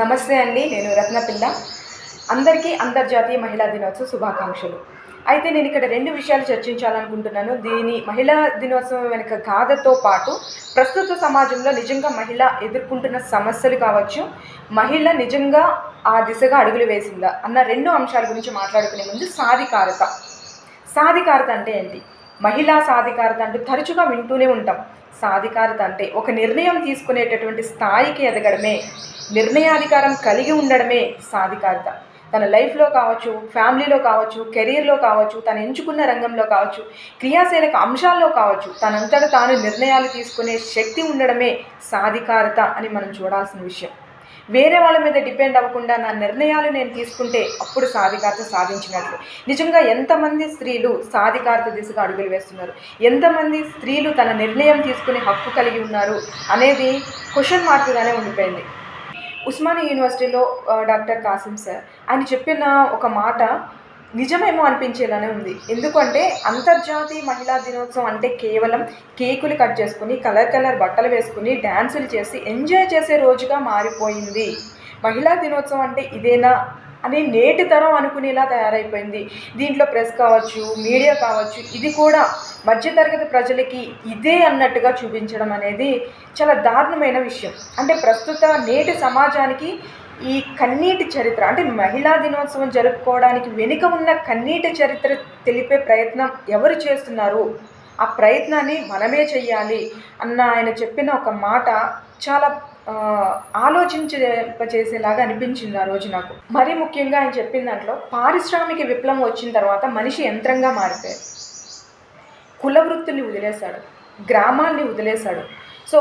నమస్తే అండి నేను రత్నపిల్ల. అందరికీ అంతర్జాతీయ మహిళా దినోత్సవ శుభాకాంక్షలు. అయితే నేను ఇక్కడ రెండు విషయాలు చర్చించాలనుకుంటున్నాను. దీని మహిళా దినోత్సవం వెనుక గాథతో పాటు ప్రస్తుత సమాజంలో నిజంగా మహిళ ఎదుర్కొంటున్న సమస్యలు కావచ్చు మహిళ నిజంగా ఆ దిశగా అడుగులు వేసిందా అన్న రెండు అంశాల గురించి మాట్లాడుకునే ముందు సాధికారత. సాధికారత అంటే ఏంటి? మహిళా సాధికారత అంటూ తరచుగా వింటూనే ఉంటాం. సాధికారత అంటే ఒక నిర్ణయం తీసుకునేటటువంటి స్థాయికి ఎదగడమే నిర్ణయాధికారం కలిగి ఉండడమే సాధికారత. తన లైఫ్లో కావచ్చు ఫ్యామిలీలో కావచ్చు కెరీర్లో కావచ్చు తను ఎంచుకున్న రంగంలో కావచ్చు క్రియాశీలక అంశాల్లో కావచ్చు తనంతట తాను నిర్ణయాలు తీసుకునే శక్తి ఉండడమే సాధికారత అని మనం చూడాల్సిన విషయం. వేరే వాళ్ళ మీద డిపెండ్ అవ్వకుండా నా నిర్ణయాలు నేను తీసుకుంటే అప్పుడు సాధికారత సాధించినట్లు. నిజంగా ఎంతమంది స్త్రీలు సాధికారత దిశగా అడుగులు వేస్తున్నారు? ఎంతమంది స్త్రీలు తన నిర్ణయం తీసుకునే హక్కు కలిగి ఉన్నారు అనేది క్వశ్చన్ మార్క్గానే ఉండిపోయింది. ఉస్మానియా యూనివర్సిటీలో డాక్టర్ కాసిం సార్ ఆయన చెప్పిన ఒక మాట నిజమేమో అనిపించేలానే ఉంది. ఎందుకంటే అంతర్జాతీయ మహిళా దినోత్సవం అంటే కేవలం కేకులు కట్ చేసుకుని కలర్ కలర్ బట్టలు వేసుకుని డ్యాన్సులు చేసి ఎంజాయ్ చేసే రోజుగా మారిపోయింది. మహిళా దినోత్సవం అంటే ఇదేనా అని నేటి తరం అనుకునేలా తయారైపోయింది. దీంట్లో ప్రెస్ కావచ్చు మీడియా కావచ్చు ఇది కూడా మధ్యతరగతి ప్రజలకి ఇదే అన్నట్టుగా చూపించడం అనేది చాలా దారుణమైన విషయం. అంటే ప్రస్తుత నేటి సమాజానికి ఈ కన్నీటి చరిత్ర అంటే మహిళా దినోత్సవం జరుపుకోవడానికి వెనుక ఉన్న కన్నీటి చరిత్ర తెలిపే ప్రయత్నం ఎవరు చేస్తున్నారు? ఆ ప్రయత్నాన్ని మనమే చెయ్యాలి అన్న ఆయన చెప్పిన ఒక మాట చాలా ఆ, ఆలోచించేలాగా అనిపించింది ఆ రోజు నాకు. మరీ ముఖ్యంగా ఆయన చెప్పిన దాంట్లో పారిశ్రామిక విప్లవం వచ్చిన తర్వాత మనిషి యంత్రంగా మారిపోయాడు. కుల వృత్తుల్ని వదిలేశాడు. గ్రామాల్ని వదిలేశాడు. సో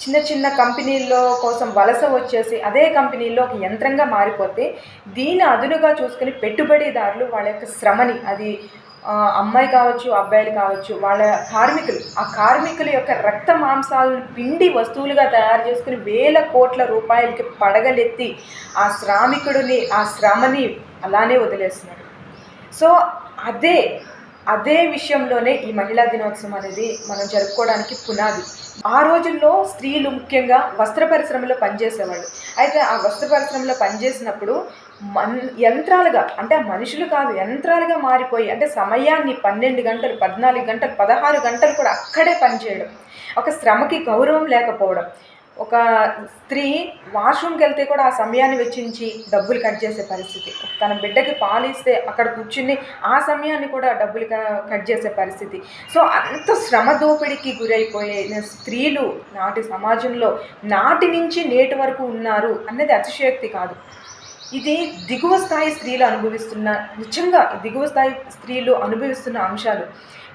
చిన్న చిన్న కంపెనీల్లో కోసం వలస వచ్చేసి అదే కంపెనీల్లో ఒక యంత్రంగా మారిపోతే దీని అదునుగా చూసుకుని పెట్టుబడిదారులు వాళ్ళ యొక్క శ్రమని అది అమ్మాయి కావచ్చు అబ్బాయిలు కావచ్చు వాళ్ళ కార్మికులు ఆ కార్మికుల యొక్క రక్త మాంసాలను పిండి వస్తువులుగా తయారు చేసుకుని వేల కోట్ల రూపాయలకి పడగలెత్తి ఆ శ్రామికుడిని ఆ శ్రమని అలానే వదిలేస్తున్నాడు సో అదే అదే విషయంలోనే ఈ మహిళా దినోత్సవం అనేది మనం జరుపుకోవడానికి పునాది. ఆ రోజుల్లో స్త్రీలు ముఖ్యంగా వస్త్ర పరిశ్రమలో పనిచేసేవాళ్ళు. అయితే ఆ వస్త్ర పరిశ్రమలో పనిచేసినప్పుడు మన్ యంత్రాలుగా అంటే ఆ మనుషులు కాదు యంత్రాలుగా మారిపోయి అంటే సమయాన్ని పన్నెండు గంటలు పద్నాలుగు గంటలు పదహారు గంటలు కూడా అక్కడే పనిచేయడం. ఒక శ్రమకి గౌరవం లేకపోవడం. ఒక స్త్రీ వాష్రూమ్కి వెళ్తే కూడా ఆ సమయాన్ని వెచ్చించి డబ్బులు కట్ చేసే పరిస్థితి. తన బిడ్డకి పాలు ఇస్తే అక్కడ కూర్చుని ఆ సమయాన్ని కూడా డబ్బులు కట్ చేసే పరిస్థితి. సో అంత శ్రమ దోపిడీకి గురైపోయే స్త్రీలు నాటి సమాజంలో నాటి నుంచి నేటి వరకు ఉన్నారు అన్నది అతిశయోక్తి కాదు. ఇది దిగువ స్థాయి స్త్రీలు అనుభవిస్తున్న నిజంగా దిగువ స్థాయి స్త్రీలు అనుభవిస్తున్న అంశాలు.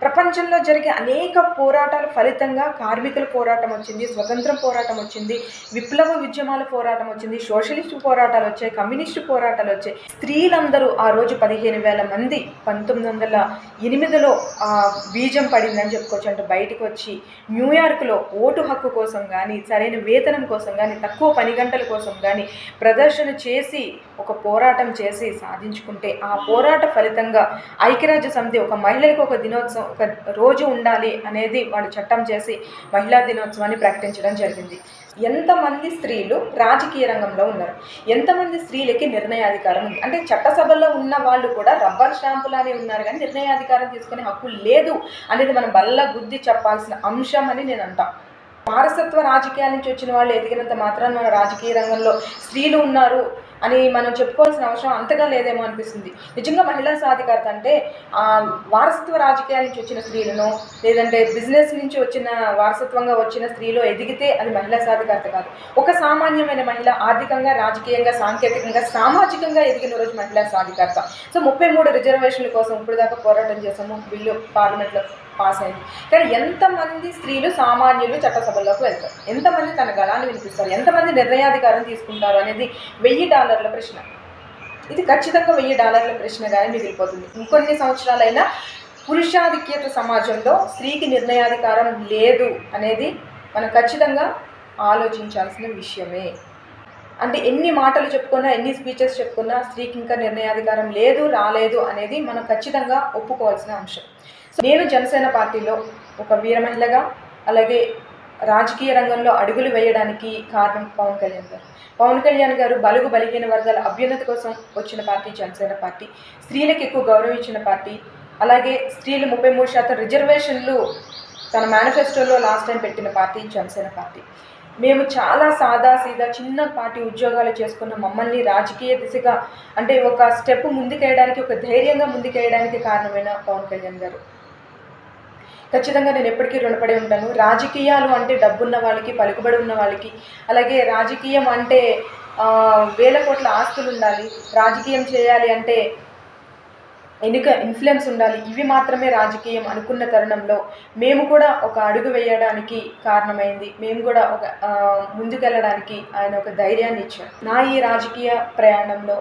ప్రపంచంలో జరిగే అనేక పోరాటాల ఫలితంగా కార్మికుల పోరాటం వచ్చింది స్వతంత్ర పోరాటం వచ్చింది విప్లవ ఉద్యమాల పోరాటం వచ్చింది సోషలిస్టు పోరాటాలు వచ్చాయి కమ్యూనిస్టు పోరాటాలు వచ్చాయి. స్త్రీలందరూ ఆ రోజు పదిహేను వేల మంది పంతొమ్మిది వందల ఎనిమిదిలో ఆ బీజం పడిందని చెప్పుకోవచ్చు. అంటే బయటకు వచ్చి న్యూయార్క్లో ఓటు హక్కు కోసం కానీ సరైన వేతనం కోసం కానీ తక్కువ పని గంటల కోసం కానీ ప్రదర్శన చేసి ఒక పోరాటం చేసి సాధించుకుంటే ఆ పోరాట ఫలితంగా ఐక్యరాజ్య సమితి ఒక మహిళలకు ఒక దినోత్సవం ఒక రోజు ఉండాలి అనేది వాళ్ళు చట్టం చేసి మహిళా దినోత్సవాన్ని ప్రకటించడం జరిగింది. ఎంతమంది స్త్రీలు రాజకీయ రంగంలో ఉన్నారు? ఎంతమంది స్త్రీలకి నిర్ణయాధికారం ఉంది? అంటే చట్టసభలో ఉన్న వాళ్ళు కూడా రబ్బర్ స్టాంపులానే ఉన్నారు కానీ నిర్ణయాధికారం తీసుకునే హక్కు లేదు అనేది మనం బల్ల బుద్ధి చెప్పాల్సిన అంశం అని నేను అంటా. వారసత్వ రాజకీయాల నుంచి వచ్చిన వాళ్ళు ఎదిగినంత మాత్రాన మన రాజకీయ రంగంలో స్త్రీలు ఉన్నారు. అని మనం చెప్పుకోవాల్సిన అవసరం అంతగా లేదేమో అనిపిస్తుంది. నిజంగా మహిళా సాధికారత అంటే వారసత్వ రాజకీయాల నుంచి వచ్చిన స్త్రీలను లేదంటే బిజినెస్ నుంచి వచ్చిన వారసత్వంగా వచ్చిన స్త్రీలో ఎదిగితే అది మహిళా సాధికారత కాదు. ఒక సామాన్యమైన మహిళ ఆర్థికంగా రాజకీయంగా సాంకేతికంగా సామాజికంగా ఎదిగిన రోజు మహిళా సాధికారత. సో ముప్పై మూడు రిజర్వేషన్ల కోసం ఇప్పుడు దాకా పోరాటం చేసాము బిల్లు పార్లమెంట్లో పాస్ అయింది కానీ ఎంతమంది స్త్రీలు సామాన్యులు చట్టసభల్లోకి వెళ్తారు? ఎంతమంది తన గళాన్ని వినిపిస్తారు? ఎంతమంది నిర్ణయాధికారం తీసుకుంటారు అనేది వెయ్యి డాలర్ల ప్రశ్న. ఇది ఖచ్చితంగా వెయ్యి డాలర్ల ప్రశ్నగానే మిగిలిపోతుంది. ఇంకొన్ని సంవత్సరాలైనా పురుషాధిక్యత సమాజంలో స్త్రీకి నిర్ణయాధికారం లేదు అనేది మనం ఖచ్చితంగా ఆలోచించాల్సిన విషయమే. అంటే ఎన్ని మాటలు చెప్పుకున్నా ఎన్ని స్పీచెస్ చెప్పుకున్నా స్త్రీకి ఇంకా నిర్ణయాధికారం లేదు రాలేదు అనేది మనం ఖచ్చితంగా ఒప్పుకోవాల్సిన అంశం. నేను జనసేన పార్టీలో ఒక వీర మహిళగా అలాగే రాజకీయ రంగంలో అడుగులు వేయడానికి కారణం పవన్ కళ్యాణ్ గారు. పవన్ కళ్యాణ్ గారు బలుగు బలిగిన వర్గాల అభ్యున్నతి కోసం వచ్చిన పార్టీ జనసేన పార్టీ స్త్రీలకు ఎక్కువ గౌరవం ఇచ్చిన పార్టీ అలాగే స్త్రీలు ముప్పై మూడు శాతం రిజర్వేషన్లు తన మేనిఫెస్టోలో లాస్ట్ టైం పెట్టిన పార్టీ జనసేన పార్టీ. మేము చాలా సాదా సీదా చిన్న పార్టీ ఉద్యోగాలు చేసుకున్న మమ్మల్ని రాజకీయ దిశగా అంటే ఒక స్టెప్ ముందుకేయడానికి ఒక ధైర్యంగా ముందుకేయడానికి కారణమైన పవన్ కళ్యాణ్ గారు. ఖచ్చితంగా నేను ఎప్పటికీ రుణపడి ఉంటాను రాజకీయాలు అంటే డబ్బున్న వాళ్ళకి పలుకుబడి ఉన్న వాళ్ళకి అలాగే రాజకీయం అంటే వేల కోట్ల ఆస్తులు ఉండాలి. రాజకీయం చేయాలి అంటే ఎన్నిక ఇన్ఫ్లుయెన్స్ ఉండాలి. ఇవి మాత్రమే రాజకీయం అనుకున్న తరుణంలో మేము కూడా ఒక అడుగు వేయడానికి కారణమైంది. మేము కూడా ఒక ముందుకెళ్ళడానికి ఆయన ఒక ధైర్యాన్ని ఇచ్చారు. నా ఈ రాజకీయ ప్రయాణంలో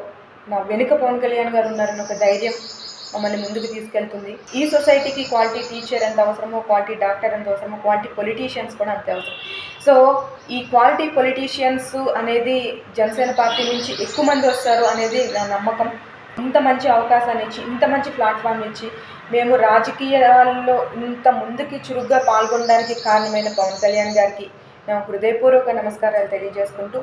నా వెనుక పవన్ కళ్యాణ్ గారు ఉన్నారని ఒక ధైర్యం మమ్మల్ని ముందుకు తీసుకెళ్తుంది. ఈ సొసైటీకి క్వాలిటీ టీచర్ ఎంత అవసరమో క్వాలిటీ డాక్టర్ ఎంత అవసరమో క్వాలిటీ పొలిటీషియన్స్ కూడా అంతే అవసరం. సో ఈ క్వాలిటీ పొలిటీషియన్స్ అనేది జనసేన పార్టీ నుంచి ఎక్కువ మంది వస్తారు అనేది నా నమ్మకం. ఇంత మంచి అవకాశాన్ని ఇచ్చి ఇంత మంచి ప్లాట్ఫామ్ ఇచ్చి మేము రాజకీయాల్లో ఇంత ముందుకి చురుగ్గా పాల్గొనడానికి కారణమైన పవన్ కళ్యాణ్ గారికి నా హృదయపూర్వక నమస్కారాలు తెలియజేసుకుంటూ